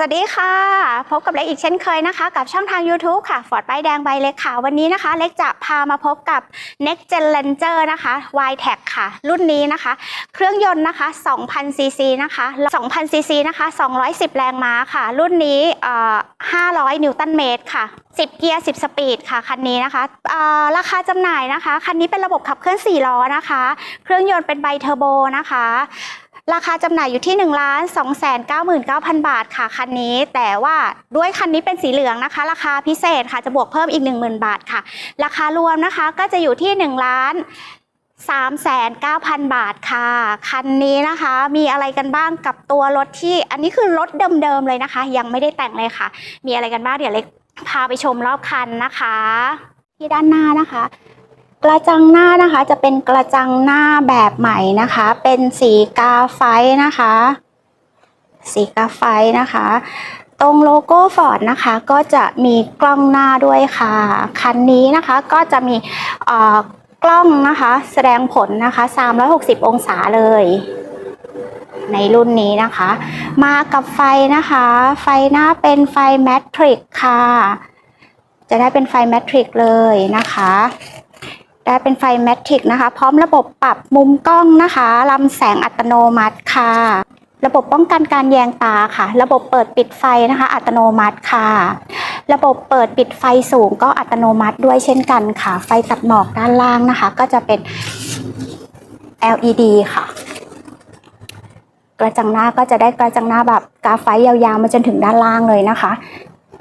สวัสดีค่ะ พบกับเล็กอีกเช่นเคยนะคะ กับช่องทาง YouTube ค่ะฟอร์ดป้ายแดงใบเล็กค่ะ วันนี้นะคะ เล็กจะพามาพบกับ Next Gen Ranger นะคะ y t e c ค่ะ รุ่นนี้นะคะ เครื่องยนต์นะคะ2,000ซีซีนะคะ2,000ซีซีนะคะ 210 แรงม้าค่ะ รุ่นนี้500 นิวตันเมตรค่ะ 10 เกียร์ 10 สปีดค่ะ คันนี้นะคะราคาจำหน่ายนะคะ คันนี้เป็นระบบขับเคลื่อน 4 ล้อนะคะ เครื่องยนต์เป็นไบเทอร์โบนะคะ ราคาจำหน่ายอยู่ที่1นึ่งล้านสองแสนเก้าหมื่นเก้าพันบาทค่ะคันนี้ แต่ว่าด้วยคันนี้เป็นสีเหลืองนะคะ ราคาพิเศษค่ะจะบวกเพิ่มอีก 1 0,000 บาทค่ะ ราคารวมนะคะก็จะอยู่ที่1ล้านสามแสนเก้าพันบาทค่ะ คันนี้นะคะมีอะไรกันบ้างกับตัวรถที่ อันนี้คือรถเดิมๆเลยนะคะ ยังไม่ได้แต่งเลยค่ะ มีอะไรกันบ้างเดี๋ยวเล็กพาไปชมรอบคันนะคะ ที่ด้านหน้านะคะ กระจังหน้านะคะจะเป็นกระจังหน้าแบบใหม่นะคะ เป็นสีกาไฟนะคะ สีกาไฟนะคะ ตรงโลโก้ฟอร์ดนะคะก็จะมีกล้องหน้าด้วยค่ะ คันนี้นะคะก็จะมีเอ่อกล้องนะคะ แสดงผลนะคะ 360 องศาเลย ในรุ่นนี้นะคะ มากับไฟนะคะ ไฟหน้าเป็นไฟแมทริกค่ะ จะได้เป็นไฟแมทริกเลยนะคะ ได้เป็นไฟแมทริกนะคะ พร้อมระบบปรับมุมกล้องนะคะลำแสงอัตโนมัติค่ะ ระบบป้องกันการแยงตาค่ะ ระบบเปิดปิดไฟนะคะ อัตโนมัติค่ะ ระบบเปิดปิดไฟสูงก็อัตโนมัติด้วยเช่นกันค่ะ ไฟตัดหมอกด้านล่างนะคะ ก็จะเป็น LED ค่ะ กระจังหน้าก็จะได้กระจังหน้าแบบกาไฟยาวๆมาจนถึงด้านล่างเลยนะคะ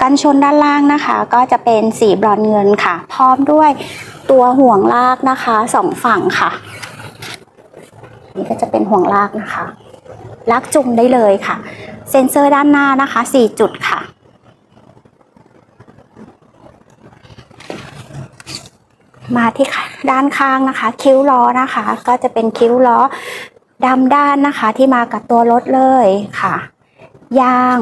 กันชนด้านล่างนะคะ ก็จะเป็นสีบรอนซ์เงินค่ะ พร้อมด้วย ตัวห่วงลากนะคะสองฝั่งค่ะ นี่ก็จะเป็นห่วงลากนะคะ ลากจุ่มได้เลยค่ะ เซ็นเซอร์ด้านหน้านะคะ4จุดค่ะมาที่ด้านข้างนะคะ คิ้วล้อนะคะ ก็จะเป็นคิ้วล้อดำด้านนะคะ ที่มากับตัวรถเลยค่ะ ยาง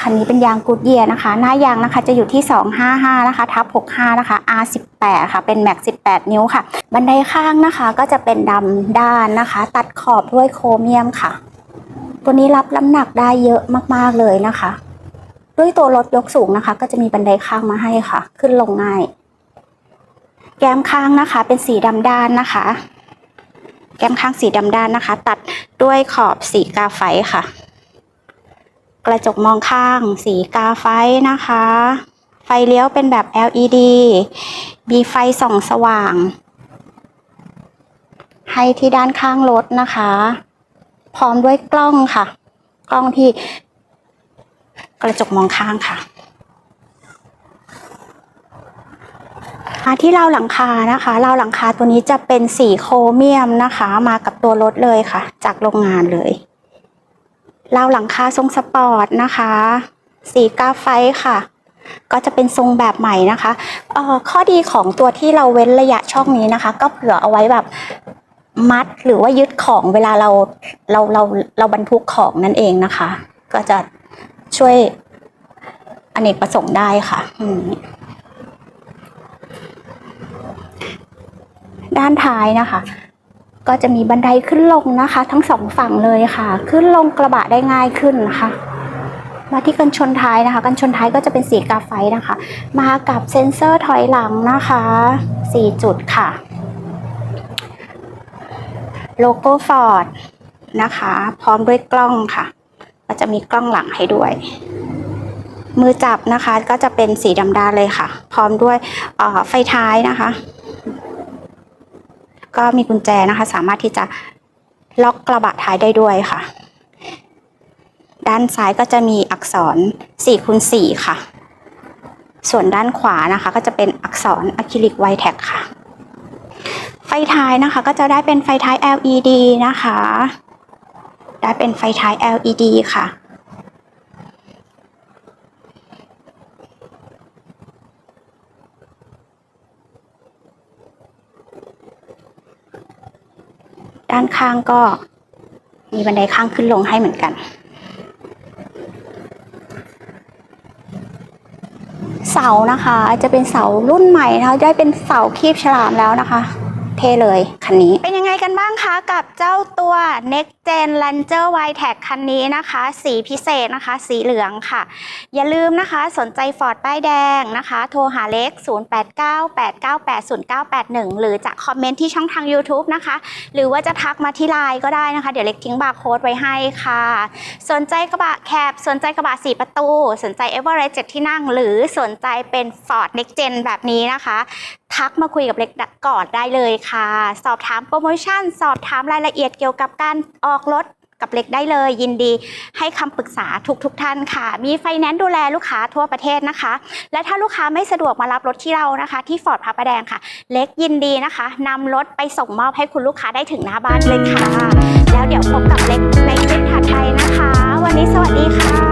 คันนี้เป็นยางกูดเยียนะคะ หน้ายางนะคะจะอยู่ที่ 255 นะคะทับ65 นะคะ R18 ค่ะ เป็นแม็ก18 นิ้วค่ะ บันไดข้างนะคะก็จะเป็นดำด้านนะคะ ตัดขอบด้วยโครเมียมค่ะ ตัวนี้รับน้ำหนักได้เยอะมาก ๆ เลยนะคะ ด้วยตัวรถยกสูงนะคะ ก็จะมีบันไดข้างมาให้ค่ะ ขึ้นลงง่าย แก้มข้างนะคะ เป็นสีดำด้านนะคะ แก้มข้างสีดำด้านนะคะ ตัดด้วยขอบสีกาไฟค่ะ กระจกมองข้าง สีกาไฟนะคะ ไฟเลี้ยวเป็นแบบ LED มีไฟส่องสว่าง ให้ที่ด้านข้างรถนะคะ พร้อมด้วยกล้องค่ะ กล้องที่กระจกมองข้างค่ะมาที่ราวหลังคานะคะราวหลังคาตัวนี้จะเป็นสีโครเมียมนะคะ มากับตัวรถเลยค่ะ จากโรงงานเลย ราวหลังคาทรงสปอร์ตนะคะ สีกาไฟค่ะ ก็จะเป็นทรงแบบใหม่นะคะเอ่อข้อดีของตัวที่เราเว้นระยะช่องนี้นะคะ ก็เผื่อเอาไว้แบบมัดหรือว่ายึดของเวลาเราเราเราเราบรรทุกของนั่นเองนะคะ ก็จะช่วยอเนกประสงค์ได้ค่ะด้านท้ายนะคะ ก็จะมีบันไดขึ้นลงนะคะ ทั้งสองฝั่งเลยค่ะ ขึ้นลงกระบะได้ง่ายขึ้นนะคะ มาที่กันชนท้ายนะคะกันชนท้ายก็จะเป็นสีกาไฟนะคะ มากับเซ็นเซอร์ถอยหลังนะคะ 4 จุดค่ะ โลโก้ฟอร์ดนะคะ พร้อมด้วยกล้องค่ะ ก็จะมีกล้องหลังให้ด้วย มือจับนะคะก็จะเป็นสีดำด้านเลยค่ะ พร้อมด้วยออไฟท้ายนะคะ ก็มีกุญแจนะคะ สามารถที่จะล็อกกระบะท้ายได้ด้วยค่ะ ด้านซ้ายก็จะมีอักษร4คูณ4ค่ะ ส่วนด้านขวานะคะ ก็จะเป็นอักษรอะคริลิกไวแท็กค่ะ ไฟท้ายนะคะ ก็จะได้เป็นไฟท้าย LED นะคะ ได้เป็นไฟท้าย LED ค่ะ ด้านข้างก็มีบันไดข้างขึ้นลงให้เหมือนกัน เสานะคะจะเป็นเสารุ่นใหม่นะคะได้เป็นเสาคีบฉลามแล้วนะคะ เท่เลยครคันนี้เป็นยังไงกันบ้างคะกับเจ้าตัว Next Gen Ranger y t e c คันนี้นะคะ สีพิเศษนะคะ สีเหลืองค่ะ อย่าลืมนะคะสนใจฟอร์ดป้ายแดงนะคะ โทรหาเล็ก 0898980981 หรือจะคอมเมนต์ที่ช่องทาง YouTube นะคะ หรือว่าจะทักมาที่ไลน์ก็ได้นะคะ เดี๋ยวเล็กทิ้งบาร์โค้ดไว้ให้ค่ะ สนใจกระบะแคบสนใจกระบะสีประตู สนใจ e v e r e s t 7ที่นั่ง หรือสนใจเป็น Ford Next Gen แบบนี้นะคะ ทักมาคุยกับเล็กก่อนได้เลยค่ะ สอบถามโปรโมชั่น สอบถามรายละเอียดเกี่ยวกับการออกรถกับเล็กได้เลย ยินดีให้คำปรึกษาทุกทุกท่านค่ะ มีไฟแนนซ์ดูแลลูกค้าทั่วประเทศนะคะ และถ้าลูกค้าไม่สะดวกมารับรถที่เรานะคะ ที่ฟอร์ดพระประแดงค่ะ เล็กยินดีนะคะนำรถไปส่งมอบให้คุณลูกค้าได้ถึงหน้าบ้านเลยค่ะ แล้วเดี๋ยวพบกับเล็กในคลิปถัดไปนะคะ วันนี้สวัสดีค่ะ